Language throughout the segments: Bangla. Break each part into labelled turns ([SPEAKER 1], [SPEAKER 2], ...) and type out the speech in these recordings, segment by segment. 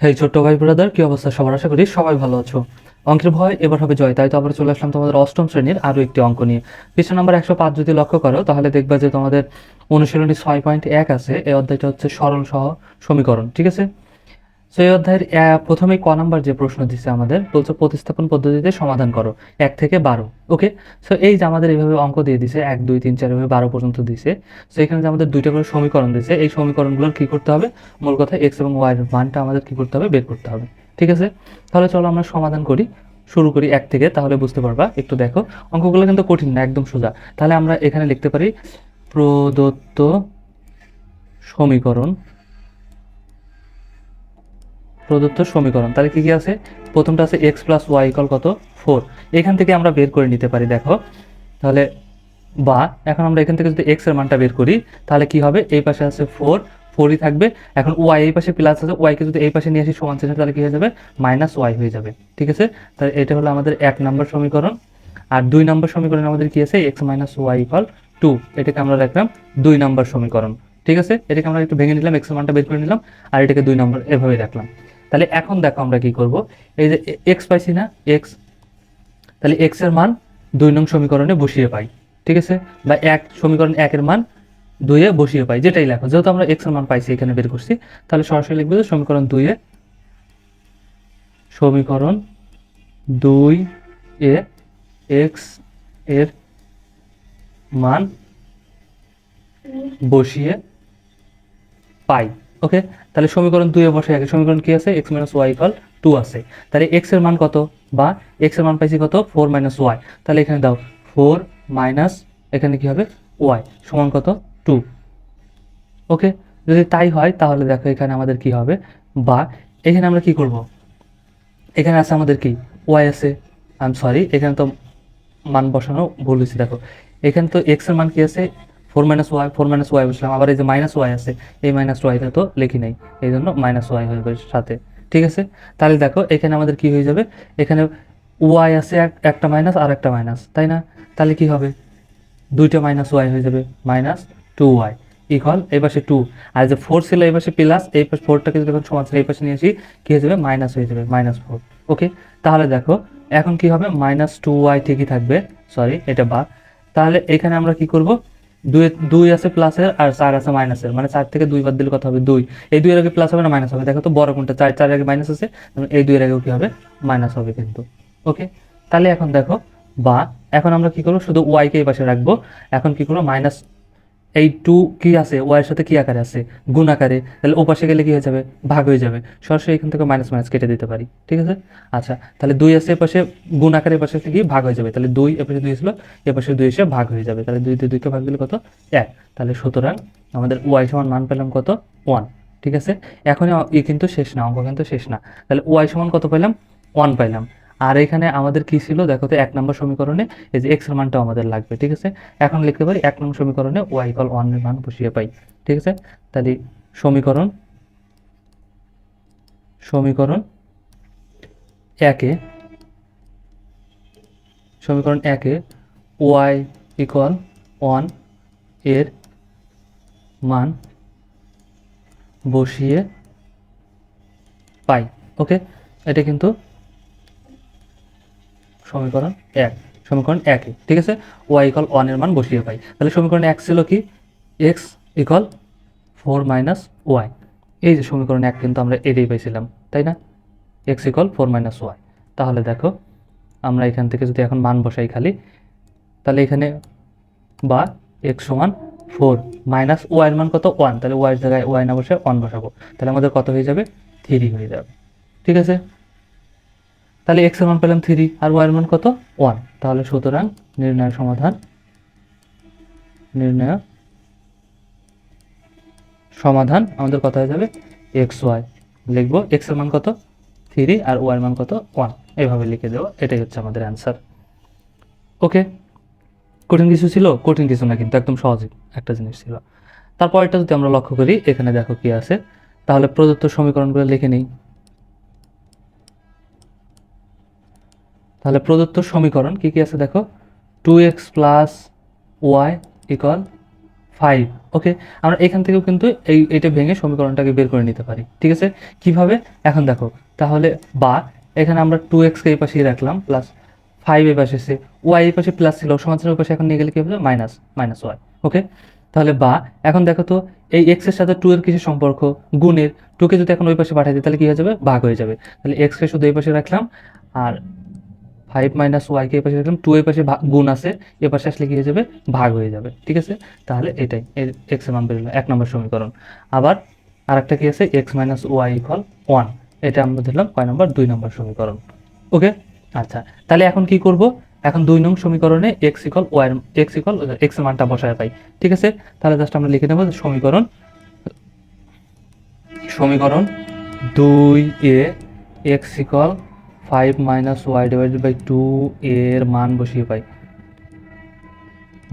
[SPEAKER 1] হেই ছোট্ট ভাই ব্রাদার কি অবস্থা? সবার আশা করি সবাই ভালো আছো। অঙ্কের ভয় এবার হবে জয়, তাই তো আবার চলে আসলাম তোমাদের অষ্টম শ্রেণির আরও একটি অঙ্ক নিয়ে। পৃষ্ঠ নাম্বার একশো পাঁচ যদি লক্ষ্য করো, তাহলে দেখবা যে তোমাদের অনুশীলনী ছয় পয়েন্ট এক আছে, এই অধ্যায়টা হচ্ছে সরল সহ সমীকরণ, ঠিক আছে? তো এই অধ্যায়ের আহ, প্রথমেই ক নাম্বার যে প্রশ্ন দিচ্ছে আমাদের বলছে প্রতিস্থাপন পদ্ধতিতে সমাধান করো এক থেকে বারো ওকে? সো এই যে আমাদের এইভাবে অঙ্ক দিয়ে দিছে এক দুই তিন চার এভাবে বারো পর্যন্ত দিছে সো এখানে যে আমাদের দুইটা করে সমীকরণ দিছে এই সমীকরণগুলোর কি করতে হবে? মূল কথা এক্স এবং ওয়াই এর মানটা আমাদের কি করতে হবে? বের করতে হবে ঠিক আছে? তাহলে চলো আমরা সমাধান করি শুরু করি এক থেকে তাহলে বুঝতে পারবা একটু দেখো অঙ্কগুলো কিন্তু কঠিন না একদম সোজা তাহলে আমরা এখানে লিখতে পারি প্রদত্ত সমীকরণ প্রদত্ত সমীকরণ। তাহলে কি কি আছে? প্রথমটা আছে এক্স প্লাস ওয়াই ইকাল কত? ফোর এখান থেকে আমরা বের করে নিতে পারি, দেখো। তাহলে বা, এখন আমরা এখান থেকে যদি এক্সের মানটা বের করি, তাহলে কি হবে? এই পাশে আছে ফোর ফোরই থাকবে। এখন ওয়াই এই পাশে প্লাস আছে ওয়াইকে যদি এই পাশে নিয়ে আসি সমান চিহ্ন, তাহলে কি হয়ে যাবে? মাইনাস ওয়াই হয়ে যাবে। ঠিক আছে? তাহলে এটা হলো আমাদের এক নম্বর সমীকরণ। আর দুই নম্বর সমীকরণ আমাদের কি আছে? X minus y equal two এটাকে আমরা রাখলাম দুই নম্বর সমীকরণ। ঠিক আছে? এটাকে আমরা একটু ভেঙে নিলাম এক্স মানটা বের করে নিলাম, আর এটাকে দুই নম্বর এভাবে রাখলাম। তাহলে এখন দেখো আমরা কি করব? এই যে এক্স পাইছি না এক্স তাহলে এক্সের মান দুই নং সমীকরণে বসিয়ে পাই, ঠিক আছে? বা এক, সমীকরণ একের মান দুইয়ে বসিয়ে পাই, যেটাই লেখো। যেহেতু আমরা এক্সের মান পাইছি, এখানে বের করছি, তাহলে সরাসরি লিখবে যে সমীকরণ দুইয়ে সমীকরণ দুই এ এক্সের মান বসিয়ে পাই। ওকে তাহলে সমীকরণ দুইয়ে বসে আগে। সমীকরণ কি আছে? X minus y equal two আছে। তাহলে এক্সের মান কত? বা এক্সের মান পাইছি কত? ফোর মাইনাস ওয়াই তাহলে এখানে দাও ফোর মাইনাস এখানে কি হবে? ওয়াই সমান কত? টু ওকে যদি তাই হয়, তাহলে দেখো এখানে আমাদের কি হবে? বা এখানে আমরা কি করব? এখানে আছে আমাদের কি? ওয়াই আছে। আই এম সরি এখানে তো মান বসানো ভুল হয়েছে, দেখো। এখানে তো এক্সের মান কি আছে? Four minus y, four minus y বসলাম। আবার এই যে মাইনাস ওয়াই আছে, এই মাইনাস ওয়াইটা তো লিখি নাই। এই জন্য মাইনাস ওয়াই হয়ে যাবে সাথে। ঠিক আছে? তাহলে দেখো, এখানে আমাদের কি হয়ে যাবে? এখানে ওয়াই আছে এক- একটা মাইনাস আর একটা মাইনাস, তাই না? তাহলে কি হবে? দুইটা মাইনাস ওয়াই হয়ে যাবে, মাইনাস টু ওয়াই ইকুয়াল এই পাশে টু। আর যে ফোর ছিল এই পাশে প্লাস, এই পাশে ফোরটাকে যদি এখন সমান এই পাশে নিয়ে আসি, কি হয়ে যাবে? মাইনাস হয়ে যাবে, মাইনাস ফোর। ওকে? তাহলে দেখো, এখন কি হবে? মাইনাস টু ওয়াই ঠিকই থাকবে। সরি, এটা বা তাহলে এখানে আমরা কি করব? দুই দুই আছে প্লাসের আর চার আছে মাইনাসের মানে চার থেকে দুই বাদ দিলে কথা হবে? দুই। এই দুইয়ের আগে প্লাস হবে না মাইনাস হবে? দেখো তো বড় কোনটা? চার চার আগে মাইনাস আছে এই দুইয়ের আগেও কি হবে? মাইনাস হবে কিন্তু। ওকে তাহলে এখন দেখো, বা এখন আমরা কি করব? শুধু ওয়াইকে এই পাশে রাখব। এখন কি করব? মাইনাস এই টু কি আছে? ওয়াই এর সাথে কি আকারে আছে? গুণ আকারে। তাহলে ওপাশে গেলে কি হয়ে যাবে? ভাগ হয়ে যাবে। সরাসরি এখান থেকে মাইনাস মাইনাস কেটে দিতে পারি। ঠিক আছে? আচ্ছা তাহলে দুই আছে এপাশে, গুণ আকারে এ পাশে থেকে ভাগ হয়ে যাবে। তাহলে দুই এপাশে পাশে দুই ছিল এ পাশে দুই এসে ভাগ হয়ে যাবে। তাহলে দুই দিয়ে দুইকে ভাগ দিলে কত? এক। তাহলে সুতরাং আমাদের ওয়াই সমান মান পেলাম কত? ওয়ান ঠিক আছে? এখন ই কিন্তু শেষ না, অঙ্ক কিন্তু শেষ না। তাহলে ওয়াই সমান কত পেলাম? ওয়ান পাইলাম আর এখানে আমাদের কি ছিল? দেখো তো, এক নম্বর সমীকরণে এই যে এক্সের মানটাও আমাদের লাগবে, ঠিক আছে? এখন লিখতে পারি, এক নম্বর সমীকরণে ওয়াই কল ওয়ানের মান বসিয়ে পাই, ঠিক আছে? তাহলে সমীকরণ সমীকরণ একে সমীকরণ একে ওয়াই ইকুয়াল ওয়ানের মান বসিয়ে পাই, ওকে? এটা কিন্তু সমীকরণ এক। সমীকরণ একই ঠিক আছে? ওয়াই ইকল ওয়ানের মান বসিয়ে পাই। তাহলে সমীকরণ এক ছিল কি? X equal four minus y এই যে সমীকরণ এক কিন্তু আমরা এটাই পাইছিলাম, তাই না? X equal four minus y তাহলে দেখো, আমরা এখান থেকে যদি এখন মান বসাই খালি, তাহলে এখানে বা এক্স সমান ফোর মাইনাস ওয়াইয়ের মান কত? ওয়ান তাহলে ওয়াইয়ের জায়গায় ওয়াই না বসে ওয়ান বসাবো। তাহলে আমাদের কত হয়ে যাবে? থ্রি হয়ে যাবে। ঠিক আছে? তাহলে এক্সের মান পেলাম থ্রি আর ওয়াই এর মান কত? ওয়ান তাহলে সুতরাং নির্ণয় সমাধান নির্ণয় সমাধান আমাদের কথা হয়ে যাবে এক্স ওয়াই লিখব এক্সের মান কত? থ্রি আর ওয়াই এর মান কত? ওয়ান এইভাবে লিখে দেবো, এটাই হচ্ছে আমাদের অ্যান্সার ওকে কঠিন কিছু ছিল? কঠিন কিছু না, কিন্তু একদম সহজই একটা জিনিস ছিল। তারপরটা যদি আমরা লক্ষ্য করি, এখানে দেখো কি আছে। তাহলে প্রদত্ত সমীকরণগুলো লিখে নিই। তাহলে প্রদত্ত সমীকরণ কি কি আছে দেখো? Two x plus y equal five okay আমরা এখান থেকেও কিন্তু এই এটা ভেঙে সমীকরণটাকে বের করে নিতে পারি। ঠিক আছে? কীভাবে? এখন দেখো, তাহলে বা, এখানে আমরা টু এক্সকে এই পাশেই রাখলাম প্লাস ফাইভ এই পাশে এসে ওয়াই এই পাশে প্লাস ছিল ওই পাশে এখন নিয়ে গেলে কী হবে? মাইনাস মাইনাস ওয়াই ওকে তাহলে বা, এখন দেখো তো, এই এক্সের সাথে টু এর কিছু সম্পর্ক? গুণের। টুকে যদি এখন ওই পাশে পাঠাই দিই, তাহলে কী হয়ে যাবে? ভাগ হয়ে যাবে। তাহলে এক্সকে শুধু এই পাশে রাখলাম, আর ফাইভ মাইনাস ওয়াইকে এই পাশে রাখলাম টু এর পাশে ভা- গুণ আছে, এ পাশে আসলে কি হয়ে যাবে? ভাগ হয়ে যাবে, ঠিক আছে? তাহলে এটাই এক্সের মান বেরোলো এক নম্বর সমীকরণ। আবার আরেকটা কি আছে? X minus y equal one এটা আমরা দিলাম কয় নম্বর? দুই নম্বর সমীকরণ ওকে আচ্ছা তাহলে এখন কি করব? এখন দুই নং সমীকরণে x equal y x equal x মানটা বসায় পাই, ঠিক আছে? তাহলে জাস্ট আমরা লিখে নেব সমীকরণ সমীকরণ দুই এ x equal five minus y divided by two এর মান বসিয়ে পাই।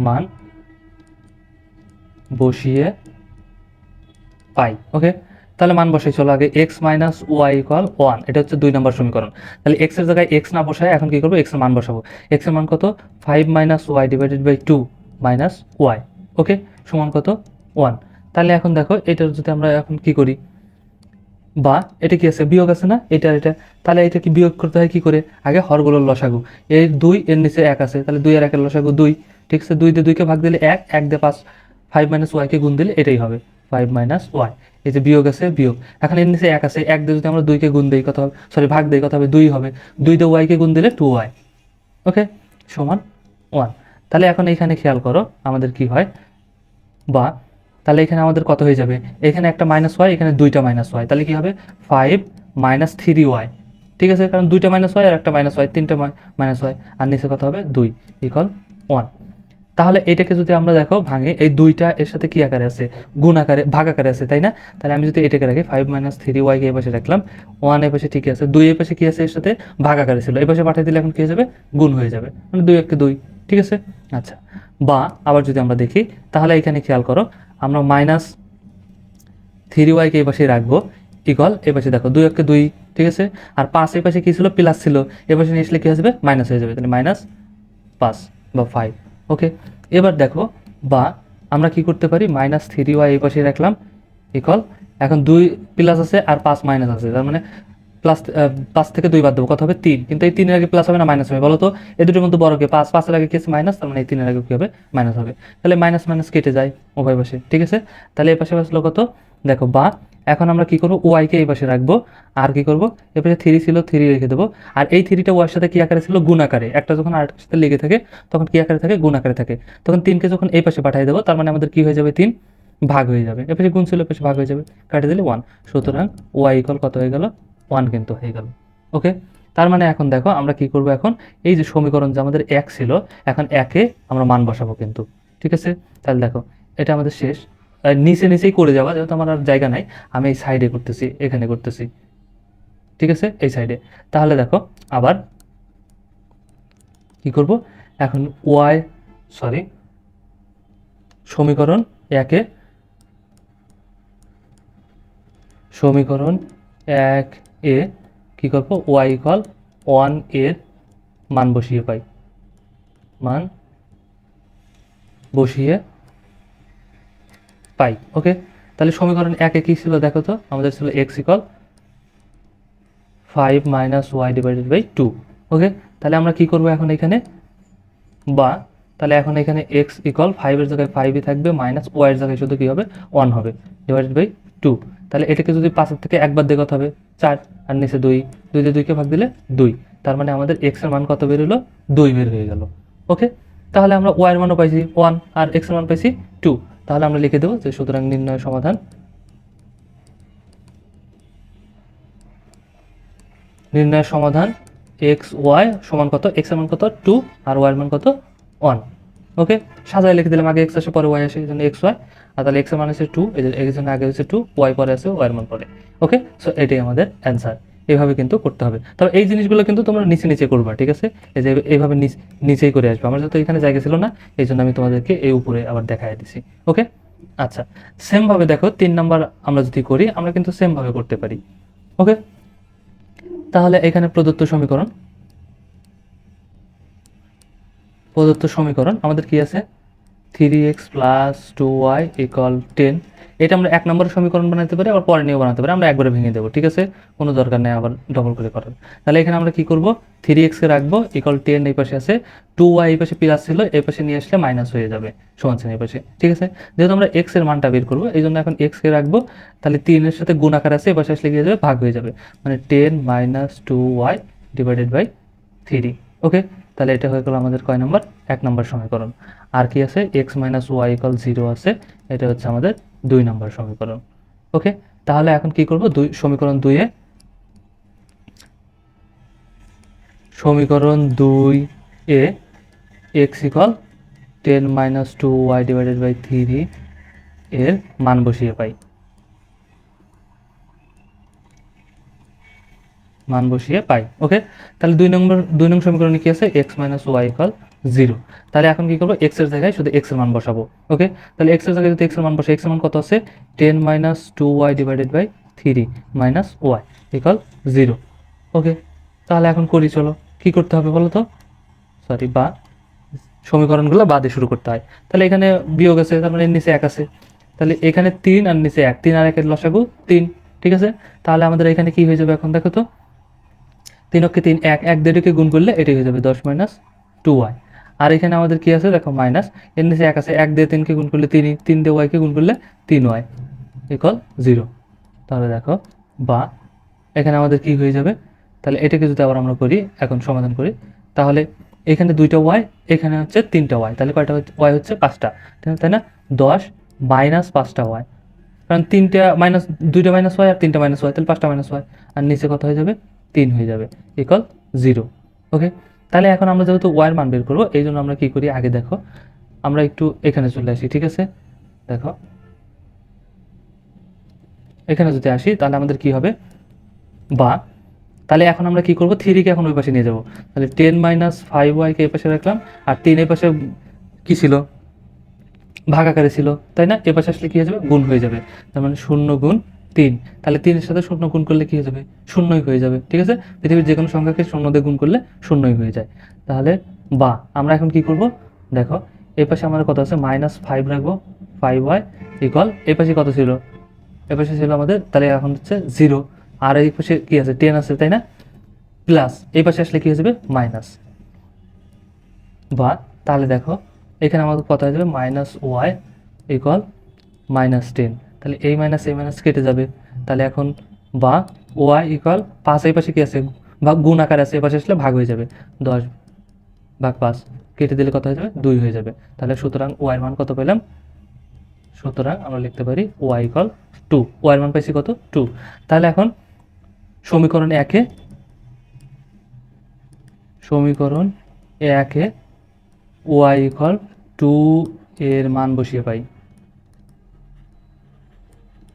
[SPEAKER 1] মান বসিয়ে পাই ওকে তাহলে মান বসাই, চলো আগে x minus y equal one এটা হচ্ছে দুই নম্বর সমীকরণ। তাহলে এক্সের জায়গায় এক্স না বসায়, এখন কি করব? এক্সের মান বসাবো। এক্সের মান কত? Five minus y divided by two minus y okay সমান কত? ওয়ান তাহলে এখন দেখো এটার যদি আমরা এখন কি করি? বা এটা কি আছে? বিয়োগ আছে না? এটা এটা। তাহলে এটা কি বিয়োগ করতে হয় কি করে? আগে হরগুলোর লসাগু। এই দুই, এর নিচে এক আছে। তাহলে দুই আর একের লসাগু দুই। ঠিক আছে? দুই দিয়ে দুইকে ভাগ দিলে এক। এক দিয়ে পাঁচ। ফাইভ মাইনাস ওয়াইকে গুণ দিলে এটাই হবে। ফাইভ মাইনাস ওয়াই এই যে বিয়োগ আছে, বিয়োগ। এখন এর নিচে এক আছে। এক দিয়ে যদি আমরা দুইকে গুণ দিই, কত হবে? সরি ভাগ দিই, কত হবে? দুই হবে। দুই দিয়ে ওয়াইকে গুণ দিলে টু ওয়াই ওকে সমান ওয়ান তাহলে এখন এইখানে খেয়াল করো আমাদের কি হয়? বা তাহলে এখানে আমাদের কত হয়ে যাবে? এখানে একটা মাইনাস ওয়াই এখানে দুইটা মাইনাস ওয়াই তাহলে কি হবে? ফাইভ মাইনাস থ্রি ওয়াই ঠিক আছে? কারণ দুইটা মাইনাস ওয়াই আর একটা মাইনাস ওয়াই তিনটা মাইনাস ওয়াই আর নিচে কত হবে? দুই ইকল ওয়ান তাহলে এটাকে যদি আমরা দেখো, ভাঙে, এই দুইটা এর সাথে কি আকারে আছে? গুণ আকারে, ভাগ আকারে আছে, তাই না? তাহলে আমি যদি এটাকে রাখি ফাইভ মাইনাস থ্রি ওয়াইকে এই পাশে রাখলাম ওয়ান এই পাশে ঠিক আছে, দুই এই পাশে কি আছে এর সাথে? ভাগ আকারে ছিল। এই পাশে পাঠিয়ে দিলে এখন কি হয়ে যাবে? গুণ হয়ে যাবে। মানে দুই একটা দুই। ঠিক আছে? আচ্ছা। বা আবার যদি আমরা দেখি, তাহলে এখানে খেয়াল করো আমরা মাইনাস থ্রি ওয়াইকে এই পাশে রাখব ইকল এই পাশে দেখো, দুই একে দুই, ঠিক আছে? আর পাঁচ এই পাশে কী ছিল? প্লাস ছিল। এ পাশে নিয়ে আসলে কী আসবে মাইনাস হয়ে যাবে। তাহলে মাইনাস পাঁচ বা ফাইভ ওকে এবার দেখো, বা আমরা কি করতে পারি? মাইনাস থ্রি ওয়াই এই পাশে রাখলাম ইকল এখন দুই প্লাস আছে আর পাঁচ মাইনাস আছে। তার মানে প্লাস পাঁচ থেকে দুই বাদ দেবো। কত হবে? তিন। কিন্তু এই তিনের আগে প্লাস হবে না মাইনাস হবে? বলো তো? এই দুটোর মধ্যে বড় কে? পাঁচ। পাঁচের আগে কি আছে? মাইনাস তার মানে এই তিনের আগে কি হবে? মাইনাস হবে। তাহলে মাইনাস মাইনাস কেটে যায় উভয় পাশে। ঠিক আছে? তাহলে এই পাশে বাঁচলো কত? দেখো, বা। এখন আমরা কি করব? ওয়াইকে এই পাশে রাখব। আর কি করব? এ পাশে থ্রি ছিল থ্রি রেখে দেবো। আর এই থ্রিটা ওয়ার সাথে কি আকারে ছিল? গুণ আকারে। একটা যখন আরেকটার সাথে লেগে থাকে, তখন কি আকারে থাকে? গুণ আকারে থাকে। তখন তিনকে যখন এই পাশে পাঠিয়ে দেবো, তার মানে আমাদের কি হয়ে যাবে? তিন ভাগ হয়ে যাবে। এ পাশে গুণ ছিল, এ পাশে ভাগ হয়ে যাবে। কাটিয়ে দিলে ওয়ান সুতরাং ওয়াই ইকল কত হয়ে গেল? ওয়ান কিন্তু হয়ে গেল। ওকে তার মানে এখন দেখো আমরা কি করব এখন? এই যে সমীকরণ যে আমাদের এক ছিল, এখন একে আমরা মান বসাবো কিন্তু। ঠিক আছে? তাহলে দেখো, এটা আমাদের শেষ। নিচে নিচেই করে যাওয়া, যেহেতু আমার আর জায়গা নাই, আমি এই সাইডে করতেছি, এখানে করতেছি। ঠিক আছে? এই সাইডে তাহলে দেখো, আবার কি করব? এখন ওয়াই সরি সমীকরণ একে, সমীকরণ এক এ কি করব? ওয়াই ইকল ওয়ানের মান বসিয়ে পাই। মান বসিয়ে পাই। ওকে তাহলে সমীকরণ একে কী ছিল দেখো তো? আমাদের ছিল x equal five minus y divided by two okay তাহলে আমরা কি করব এখন এখানে? বা তাহলে এখন এখানে এক্স ইকল ফাইভের জায়গায় ফাইভই থাকবে মাইনাস ওয়াইয়ের জায়গায় শুধু কী হবে? ওয়ান হবে। ডিভাইডেড বাই টু তাহলে এটাকে যদি পাঁচের থেকে একবার দিয়ে কত হবে, চার আর নিচে দুই দুই দিয়ে দুইকে ভাগ দিলে দুই। তার মানে আমাদের এক্সের মান কত বের হলো? দুই বের হয়ে গেল। ওকে? তাহলে আমরা ওয়াই এর মানও পাইছি ওয়ান আর এক্সের মান পাইছি টু তাহলে আমরা লিখে দেবো যে সুতরাং নির্ণয় সমাধান নির্ণয়ের সমাধান এক্স ওয়াই সমান কত? এক্সের মান কত? টু আর ওয়াই এর মান কত? One okay? সাজায় লিখে দিলাম, আগে এক্স আসে, পরে ওয়াই আসে, এই জন্য এক্স ওয়াই আর তাহলে এক্সের মান আছে টু এই জন্য আগে হচ্ছে টু ওয়াই পরে আছে ওয়াই এর মান পরে। ওকে সো এটাই আমাদের অ্যান্সার এইভাবে কিন্তু করতে হবে। তবে এই জিনিসগুলো কিন্তু তোমরা নিচে নিচে করবা, ঠিক আছে? এই যে এইভাবে নিচেই করে আসবে। আমার যেহেতু এখানে জায়গা ছিল না, এই জন্য আমি তোমাদেরকে এই উপরে আবার দেখাই দিছি। ওকে আচ্ছা। সেম ভাবে দেখো, তিন নাম্বার আমরা যদি করি, আমরা কিন্তু সেম ভাবে করতে পারি। ওকে তাহলে এখানে প্রদত্ত সমীকরণ প্রদত্ত সমীকরণ, আমাদের কি আছে? Three x plus two y equal ten এটা আমরা এক নম্বরের সমীকরণ বানাতে পারি, আবার পরে নিয়েও বানাতে পারি। আমরা একবারে ভেঙে দেবো, ঠিক আছে? কোনো দরকার নেই, আবার ডবল করে করার। তাহলে এখানে আমরা কি করব? থ্রি এক্সকে রাখব ইকুয়াল টেন এই পাশে আছে। টু ওয়াই এই পাশে প্লাস ছিল, এই পাশে নিয়ে আসলে মাইনাস হয়ে যাবে, সমান এই পাশে, ঠিক আছে? যেহেতু আমরা এক্সের মানটা বের করব এই জন্য এখন এক্সকে রাখব। তাহলে তিনের সাথে গুণ আকার আছে, এই পাশে আসলে গিয়ে যাবে? ভাগ হয়ে যাবে। মানে ten minus two y divided by three okay তাহলে এটা হয়ে গেল আমাদের কয় নম্বর? এক নম্বর সমীকরণ। আর কি আছে? X minus y equal zero আছে। এটা হচ্ছে আমাদের দুই নম্বর সমীকরণ। ওকে তাহলে এখন কি করব? দুই, সমীকরণ দুইয়ে সমীকরণ দুই এ x equal ten minus two y divided by three এর মান বসিয়ে পাই। মান বসিয়ে পাই। ওকে তাহলে দুই নম্বর দুই নম্বর সমীকরণে কি আছে? X minus y equal zero. তাহলে এখন কি করব? এক্সের জায়গায় শুধু এক্সের মান বসাবো ওকে তাহলে এক্সের জায়গায় যদি এক্সের মান বসে এক্সের মান কত আছে? Ten minus two y divided by three minus y equal zero okay তাহলে এখন করি, চলো। কি করতে হবে বলো তো সরি বা সমীকরণগুলো বাদে শুরু করতে হয়। তাহলে এখানে বিয়োগ আছে, তার মানে নিচে এক আছে। তাহলে এখানে তিন আর নিচে এক, তিন আর একের লসাগু তিন, ঠিক আছে? তাহলে আমাদের এখানে কি হয়ে যাবে এখন, দেখো তো? তিন অক্ষে তিন, এক এক দেড়কে গুণ করলে এটাই হয়ে যাবে দশ মাইনাস টু ওয়াই আর এখানে আমাদের কি আছে? দেখো মাইনাস এর নিচে এক আছে, এক দিয়ে তিনকে গুণ করলে তিনই তিন দিয়ে ওয়াইকে গুণ করলে তিন ওয়াই ইকল জিরো তাহলে দেখো, বা এখানে আমাদের কি হয়ে যাবে? তাহলে এটাকে যদি আবার আমরা করি, এখন সমাধান করি, তাহলে এখানে দুইটা ওয়াই এখানে হচ্ছে তিনটা ওয়াই তাহলে কয়টা ওয়াই হচ্ছে পাঁচটা। তাই না? দশ মাইনাস পাঁচটা ওয়াই কারণ তিনটা মাইনাস দুইটা মাইনাস ওয়াই আর তিনটা মাইনাস ওয়াই তাহলে পাঁচটা মাইনাস ওয়াই আর নিচে কত হয়ে যাবে? তিন হয়ে যাবে ইকল জিরো ওকে তাহলে এখন আমরা যেহেতু ওয়াইয়ের মান বের করব এই জন্য আমরা কী করি? আগে দেখো, আমরা একটু এখানে চলে আসি, ঠিক আছে? দেখো। এখানে যদি আসি, তাহলে আমাদের কি হবে? বা, তাহলে এখন আমরা কি করব? থ্রিকে এখন ওই পাশে নিয়ে যাব। তাহলে টেন মাইনাস ফাইভ ওয়াইকে এই পাশে রাখলাম, আর তিন এই পাশে কী ছিল? ভাগ আকারে ছিল, তাই না? এ পাশে আসলে কি হয়ে যাবে? গুণ হয়ে যাবে। তার মানে শূন্য গুণ তিন। তাহলে তিনের সাথে শূন্য গুণ করলে কি হয়ে যাবে? শূন্যই হয়ে যাবে, ঠিক আছে? পৃথিবীর যে কোনো সংখ্যাকে শূন্য দিয়ে গুণ করলে শূন্যই হয়ে যায়। তাহলে বা, আমরা এখন কি করব? দেখো এই পাশে আমাদের কত আছে? মাইনাস ফাইভ রাখব। ফাইভ ওয়াই ইকুয়াল এই পাশে কত ছিল? এই পাশে ছিল আমাদের, তাহলে এখন হচ্ছে জিরো। আর এই পাশে কি আছে? টেন আছে, তাই না? প্লাস এই পাশে আসলে কি হয়ে যাবে? মাইনাস। বা, তাহলে দেখো, এখানে আমাদের কত হয়ে যাবে? Minus y equal minus ten. তাহলে এই মাইনাস এই মাইনাস কেটে যাবে। তাহলে এখন বা ওয়াই ইকুয়াল পাঁচ এই পাশে কি আছে? ভাগ গুণ আকার আছে এই পাশে আসলে ভাগ হয়ে যাবে। দশ ভাগ পাঁচ কেটে দিলে কত হয়ে যাবে? দুই হয়ে যাবে। তাহলে সুতরাং ওয়াইয়ের মান কত পেলাম? সুতরাং আমরা লিখতে পারি ওয়াই ইকুয়াল টু ওয়াইয়ের মান পাইছি কত? টু তাহলে এখন সমীকরণ একে সমীকরণ একে ওয়াই ইকুয়াল টু এর মান বসিয়ে পাই।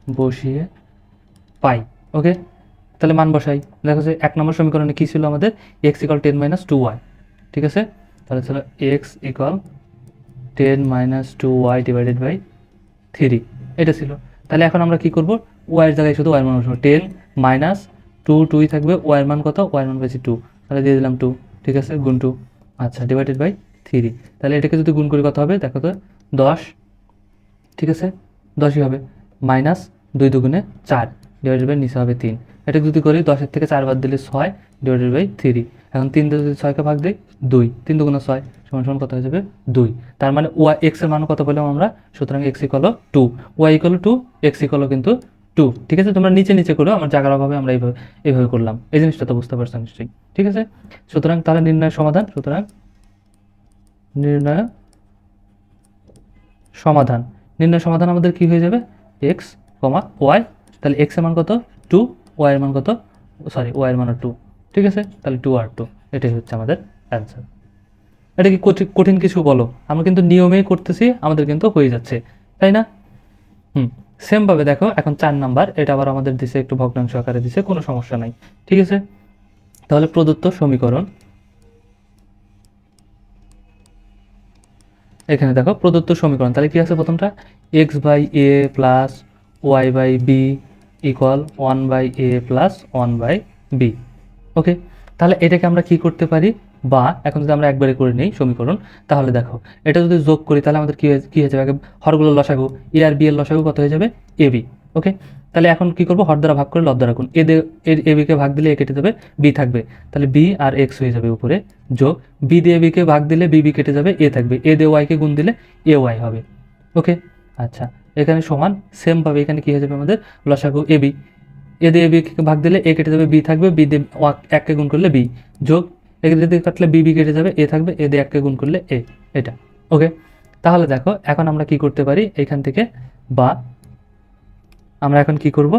[SPEAKER 1] বসিয়ে পাই ওকে তাহলে মান বসাই। দেখো যে এক নম্বর সমীকরণে কী ছিল আমাদের? X equal ten minus two y ঠিক আছে? তাহলে ছিল x equal ten minus two y divided by three এটা ছিল। তাহলে এখন আমরা কি করব? ওয়াইয়ের জায়গায় শুধু ওয়াইয়ের মান বসাবো। টেন মাইনাস টু টুই থাকবে। ওয়াইয়ের মান কত? ওয়াইয়ের মান পেয়েছি টু তাহলে দিয়ে দিলাম টু ঠিক আছে? গুণ টু আচ্ছা ডিভাইডেড বাই থ্রি তাহলে এটাকে যদি গুণ করি কত হবে? দেখো তো, দশ, ঠিক আছে? দশই হবে। মাইনাস দুই দুগুণে চার ডিভাইডেড বাই নিচে হবে তিন। এটা যদি করি, দশের থেকে চার বাদ দিলে ছয় ডিভাইডেড বাই থ্রি এখন তিন যদি ছয়কে ভাগ দিই, দুই। তিন দুগুণে ছয় সমান সমান কত হয়ে যাবে? দুই। তার মানে ওয়াই এক্সের মান কত পেলাম আমরা? সুতরাং x equal two y equal two x equal কিন্তু টু ঠিক আছে? তোমরা নিচে নিচে করো, আমার জায়গার অভাবে আমরা এইভাবে এইভাবে করলাম। এই জিনিসটা তো বুঝতে পারছ নিশ্চয়ই। ঠিক আছে? সুতরাং তাহলে নির্ণয় সমাধান, সুতরাং নির্ণয় সমাধান। নির্ণয় সমাধান আমাদের কি হয়ে যাবে? এক্স কমা ওয়াই, তাহলে এক্সের মান কত? টু ওয়াই এর মান কত? সরি ওয়াই এর মান টু ঠিক আছে? তাহলে টু আর টু এটাই হচ্ছে আমাদের অ্যান্সার এটা কি কঠি- কঠিন কিছু বলো? আমরা কিন্তু নিয়মেই করতেছি, আমাদের কিন্তু হয়ে যাচ্ছে, তাই না? হুম সেমভাবে দেখো, এখন চার নাম্বার এটা আবার আমাদের দিছে একটু ভগ্নাংশ আকারে দিছে, কোনো সমস্যা নাই, ঠিক আছে? তাহলে প্রদত্ত সমীকরণ, এখানে দেখো প্রদত্ত সমীকরণ, তাহলে কি আছে প্রথমটা? X by a plus y by b equal one by a plus one by b okay তাহলে এটাকে আমরা কি করতে পারি? বা, এখন যদি আমরা একবারে করে নিই সমীকরণ, তাহলে দেখো, এটা যদি যোগ করি, তাহলে আমাদের কী হয়ে কী হয়ে যাবে? আগে হরগুলো লসাগু এ আর বি এর লসাগু কত হয়ে যাবে? এ বি ওকে তাহলে এখন কি করব? হর দ্বারা ভাগ করে লব দ্বারা গুণ এ এ বিকে ভাগ দিলে এ কেটে যাবে বি থাকবে। তাহলে বি আর এক্স হয়ে যাবে উপরে, যোগ। বি দিয়ে বিকে ভাগ দিলে বি বি কেটে যাবে এ থাকবে। এ দিয়ে ওয়াইকে গুণ দিলে এ ওয়াই হবে ওকে আচ্ছা এখানে সমান সেমভাবে এখানে কী হয়ে যাবে আমাদের? লসাগু এ বি এ দিয়ে বি ভাগ দিলে এ কেটে যাবে বি থাকবে। বি দিয়ে এককে গুণ করলে বি যোগ, এ দিয়ে কাটলে বি বি কেটে যাবে, এ থাকবে, এ দিয়ে এককে গুণ করলে এ এটা। ওকে তাহলে দেখো, এখন আমরা কি করতে পারি? এখান থেকে বা আমরা এখন কি করব?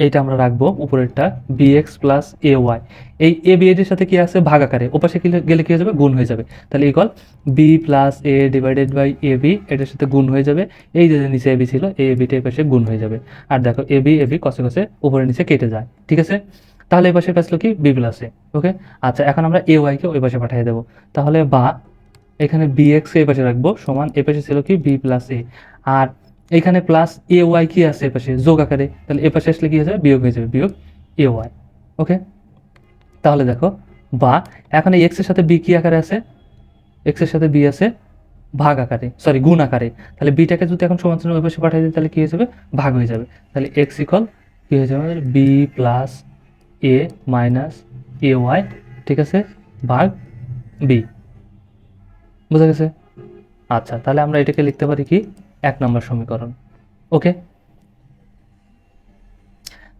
[SPEAKER 1] এইটা আমরা রাখব, উপরেরটা b x plus a y এই এ বি এর সাথে কি আছে? ভাগ আকারে ওপাশে গেলে- কি হয়ে যাবে? গুণ হয়ে যাবে। তাহলে equal b plus a divided by a b এটার সাথে গুণ হয়ে যাবে। এই যে নিচে এ বি ছিল এ বিটা এই পাশে গুণ হয়ে যাবে। আর দেখো এ বি এ বি কষে কষে উপরে নিচে কেটে যায়। ঠিক আছে? তাহলে এই পাশে পাচ্ছিল কি? বি প্লাস এ ওকে আচ্ছা এখন আমরা এ ওয়াইকে ওই পাশে পাঠিয়ে দেবো। তাহলে বা, এখানে বি এক্স এ পাশে রাখব, সমান এ পাশে ছিল কি? বি প্লাস এ আর এখানে প্লাস এ ওয়াই কি আছে এ পাশে যোগ আকারে। তাহলে এ পাশে আসলে কি হয়ে যাবে? বিয়োগ হয়ে যাবে, বিয়োগ এ ওয়াই ওকে তাহলে দেখো, বা এখন এক্সের সাথে বি কি আকারে আছে? এক্সের সাথে বি আছে ভাগ আকারে সরি গুণ আকারে। তাহলে বিটাকে যদি এখন সমান সমান ওই পাশে পাঠিয়ে দিই, তাহলে কি হয়ে যাবে? ভাগ হয়ে যাবে। তাহলে এক্স ইকল কি হয়ে যাবে? B plus a minus a y ঠিক আছে? ভাগ বি বুঝা গেছে? আচ্ছা তাহলে আমরা এটাকে লিখতে পারি কি? এক নম্বর সমীকরণ। ওকে?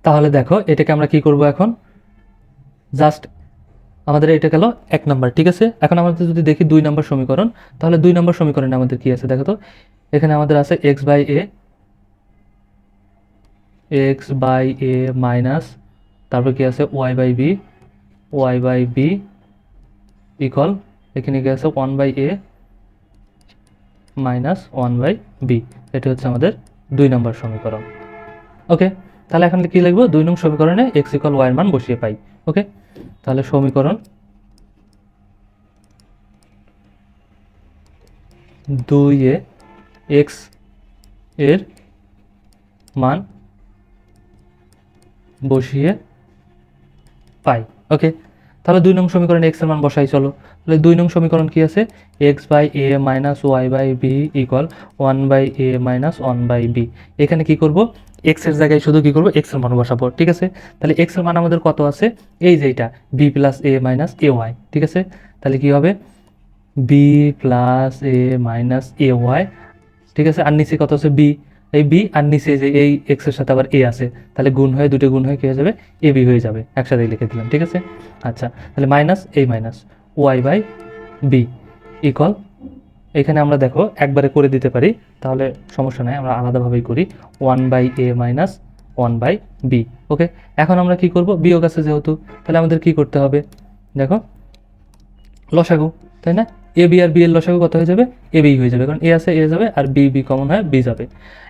[SPEAKER 1] তাহলে দেখো, এটাকে আমরা কি করব এখন? জাস্ট আমাদের এটা গেল এক নম্বর, ঠিক আছে? এখন আমাদের যদি দেখি দুই নম্বর সমীকরণ, তাহলে দুই নম্বর সমীকরণে আমাদের কি আছে? দেখো তো, এখানে আমাদের আছে x by a x by a minus তারপর কি আছে? Y by b y by b equal এখানে কি আছে? One by a minus one by b এটা হচ্ছে আমাদের দুই নম্বর সমীকরণ। ওকে তাহলে এখন কি লিখব? দুই নং সমীকরণে এক্স ইকল ওয়াইয়ের মান বসিয়ে পাই। ওকে তাহলে সমীকরণ দুই এ এক্সের মান বসিয়ে পাই। ওকে তাহলে দুই নং সমীকরণে এক্সের মান বসাই, চলো। তাহলে দুই নং সমীকরণ কি আছে? X by a minus y by b equal one by a minus one by b এখানে কি করব? এক্সের জায়গায় শুধু কি করব? এক্সের মান বসাবো, ঠিক আছে? তাহলে এক্সের মান আমাদের কত আছে? এই যে এটা b plus a minus a y ঠিক আছে? তাহলে কি হবে? B plus a minus a y ঠিক আছে? আর নিচে কত আছে? বি এই বি আর নিচে যে এই এক্সের সাথে আবার এ আছে, তাহলে গুণ হয়ে, দুটো গুণ হয়ে কি হয়ে যাবে? এ বি হয়ে যাবে। একসাথে লিখে দিলাম, ঠিক আছে? আচ্ছা তাহলে মাইনাস এই minus y by b equal এখানে আমরা দেখো, একবারে করে দিতে পারি, তাহলে সমস্যা নাই, আমরা আলাদাভাবেই করি। One by a minus one by b okay এখন আমরা কি করব? বিয়োগ আছে যেহেতু, তাহলে আমাদের কি করতে হবে? দেখো, লসাগু, তাই না? এ বি আর বি এর লসাগু কত হয়ে যাবে? এ বি হয়ে যাবে। কারণ এ আছে এ যাবে আর বি বি কমন হয় বি যাবে।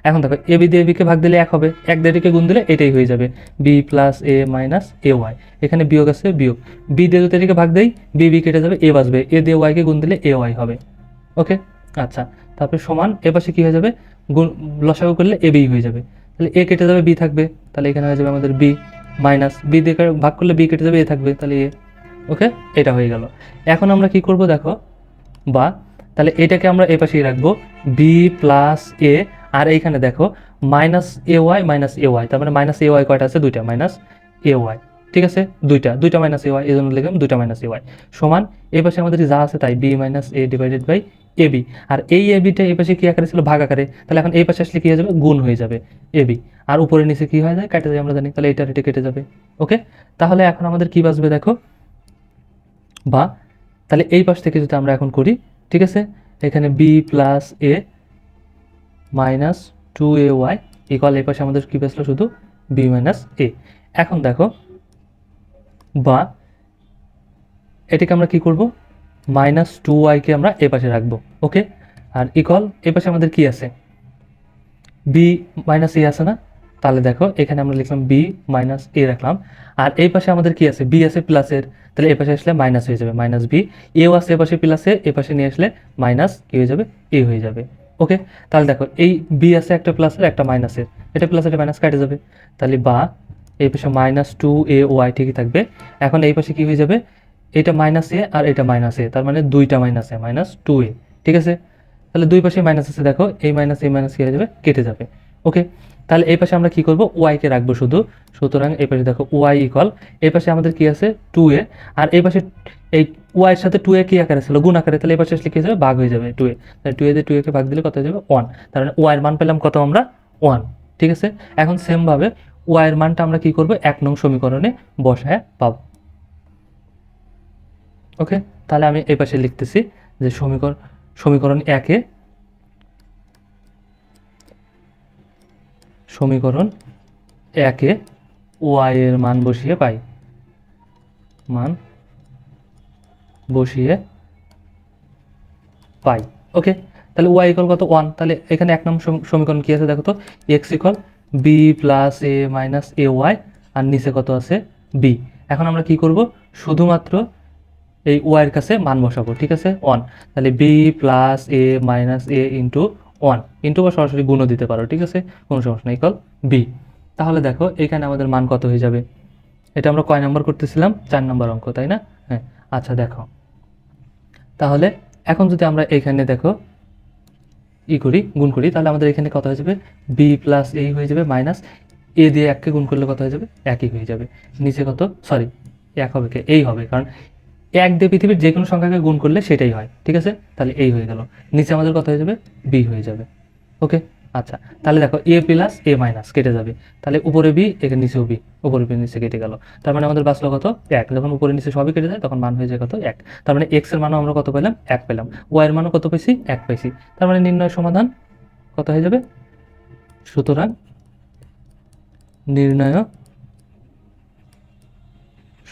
[SPEAKER 1] এখন দেখো এ বি দিয়ে বিকে ভাগ দিলে এক হবে। এক দেড়কে গুণ দিলে এটাই হয়ে যাবে। B plus a minus a y এখানে বিয়োগ আছে, বিয়োগ। বি দিয়ে যদি এটাকে ভাগ দেই বি বি কেটে যাবে এ বাঁচবে। এ দিয়ে ওয়াইকে গুণ দিলে এ ওয়াই হবে। ওকে আচ্ছা। তারপরে সমান, এ পাশে কী হয়ে যাবে? গুণ, লসাগু করলে এ বি হয়ে যাবে। তাহলে এ কেটে যাবে বি থাকবে। তাহলে এখানে হয়ে যাবে আমাদের বি মাইনাস বি দিয়ে ভাগ করলে বি কেটে যাবে এ থাকবে। তাহলে এ ওকে এটা হয়ে গেল। এখন আমরা কি করব দেখো? বা তাহলে এটাকে আমরা এ পাশেই রাখব বি প্লাস এ আর এইখানে দেখো minus a y minus a y তার মানে মাইনাস এ ওয়াই কয়টা আছে? দুইটা মাইনাস এ ওয়াই ঠিক আছে? দুইটা দুইটা মাইনাস এ ওয়াই এই জন্য লিখলাম দুইটা মাইনাস এ ওয়াই সমান, এই পাশে আমাদের যা আছে তাই b minus a divided by a b আর এই এ বিটা এই পাশে কি আকারে ছিল? ভাগ আকারে, তাহলে এখন এই পাশে আসলে কি হয়ে যাবে? গুণ হয়ে যাবে এ বি আর উপরে নিচে কি হয়ে যায়? কেটে যায় আমরা জানি, তাহলে এটা এটা কেটে যাবে ওকে তাহলে এখন আমাদের কি বাঁচবে দেখো? বা তাহলে এই পাশ থেকে যদি আমরা এখন করি, ঠিক আছে? এখানে b plus a minus two a y equal এই পাশে আমাদের কী বেসলো শুধু বি মাইনাস এ এখন দেখো, বা এটাকে আমরা কি করব? মাইনাস টু ওয়াইকে আমরা এ পাশে রাখব ওকে আর ইকুয়াল এ পাশে আমাদের কি আছে? বি মাইনাস এ আছে না? তাহলে দেখো, এখানে আমরা লিখলাম বি মাইনাস এ রাখলাম। আর এই পাশে আমাদের কি আছে? বি আছে প্লাসের তাহলে এ পাশে আসলে মাইনাস হয়ে যাবে মাইনাস বি এও আছে এ পাশে প্লাসে এ পাশে নিয়ে আসলে মাইনাস কি হয়ে যাবে? এ হয়ে যাবে। ওকে তাহলে দেখো, এই বি আছে একটা প্লাসের একটা মাইনাসের এটা প্লাস এটা মাইনাস কাটে যাবে। তাহলে বা, এই পাশে মাইনাস টু এ ওয়াই ঠিকই থাকবে। এখন এই পাশে কি হয়ে যাবে? এটা মাইনাস এ আর এটা মাইনাস এ তার মানে দুইটা minus a minus two a ঠিক আছে? তাহলে দুই পাশে মাইনাস আছে, দেখো। এই মাইনাস এই মাইনাস কি হয়ে যাবে? কেটে যাবে। ওকে তাহলে এই পাশে আমরা কি করব? ওয়াইকে রাখব শুধু। সুতরাং এই পাশে দেখো ওয়াই ইকুয়াল এই পাশে আমাদের কি আছে? টু এ আর এই পাশে এই ওয়াই এর সাথে টু এ কি আকারে ছিল? গুণ আকারে। তাহলে এই পাশে আসলে কি যাবে? ভাগ হয়ে যাবে টু এ তাহলে টু এ দিয়ে টু একে ভাগ দিলে কত হয়ে যাবে? ওয়ান তার মানে এর মান পেলাম কত আমরা? ওয়ান ঠিক আছে? এখন সেমভাবে ওয়াই এর মানটা আমরা কি করব? এক নং সমীকরণে বসায় পাব। ওকে তাহলে আমি এই পাশে লিখতেছি যে সমীকরণ সমীকরণ একে সমীকরণ একে ওয়াই এর মান বসিয়ে পাই। মান বসিয়ে পাই। ওকে তাহলে ওয়াই ইকল কত? ওয়ান তাহলে এখানে এক নম্বর সমী- সমীকরণ কি আছে দেখো তো? X equal b plus a minus a y আর নিচে কত আছে? বি এখন আমরা কি করব? শুধুমাত্র এই ওয়াইয়ের কাছে মান বসাবো, ঠিক আছে? ওয়ান তাহলে b plus a minus a into one into বা সরাসরি গুণও দিতে পারো, ঠিক আছে? কোনো সমস্যা নেই কল বি। তাহলে দেখো, এখানে আমাদের মান কত হয়ে যাবে? এটা আমরা কয় নাম্বার করতেছিলাম? চার নম্বর অঙ্ক, তাই না? হ্যাঁ আচ্ছা দেখো। তাহলে এখন যদি আমরা এখানে দেখো, ই করি, গুণ করি, তাহলে আমাদের এখানে কত হয়ে যাবে? বি প্লাস এই হয়ে যাবে মাইনাস এ দিয়ে এককে গুণ করলে কত হয়ে যাবে? একই হয়ে যাবে। নিচে কত? সরি, এক হবে কে? এই হবে, কারণ এক দিয়ে পৃথিবীর যে কোনো সংখ্যাকে গুণ করলে সেটাই হয়, ঠিক আছে? তাহলে এই হয়ে গেল। নিচে আমাদের কত হয়ে যাবে? বি হয়ে যাবে। ওকে আচ্ছা তাহলে দেখো এ প্লাস এ মাইনাস কেটে যাবে। তাহলে উপরে বি এখানে নিচেও বি উপরে বি নিচে কেটে গেল। তার মানে আমাদের বাঁচলো কত? এক। যখন উপরে নিচে সবই কেটে যায়, তখন মান হয়ে যায় কত? এক। তার মানে এক্সের মানও আমরা কত পেলাম? এক পেলাম। ওয়াই এর মানও কত পেয়েছি এক পাইছি। তার মানে নির্ণয় সমাধান কত হয়ে যাবে? সুতরাং নির্ণয়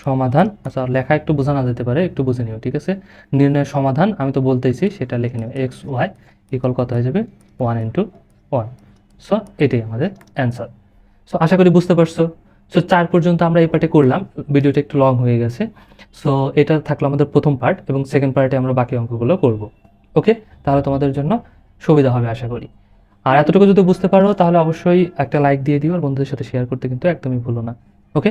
[SPEAKER 1] সমাধান। আচ্ছা লেখা একটু বোঝানো যেতে পারে, একটু বুঝে নিও, ঠিক আছে? নির্ণয়ের সমাধান, আমি তো বলতেইছি সেটা লিখে নিও। এক্স ওয়াই ইকুয়াল কত হয়ে যাবে? ওয়ান ইন্টু ওয়ান সো এটাই আমাদের অ্যান্সার সো আশা করি বুঝতে পারছ। সো চার পর্যন্ত আমরা এই পার্টে করলাম। ভিডিওটা একটু লং হয়ে গেছে। সো এটা থাকল আমাদের প্রথম পার্ট এবং সেকেন্ড পার্টে আমরা বাকি অঙ্কগুলো করব। ওকে তাহলে তোমাদের জন্য সুবিধা হবে, আশা করি। আর এতটুকু যদি বুঝতে পারো, তাহলে অবশ্যই একটা লাইক দিয়ে দিও আর বন্ধুদের সাথে শেয়ার করতে কিন্তু একদমই ভুলো না। ওকে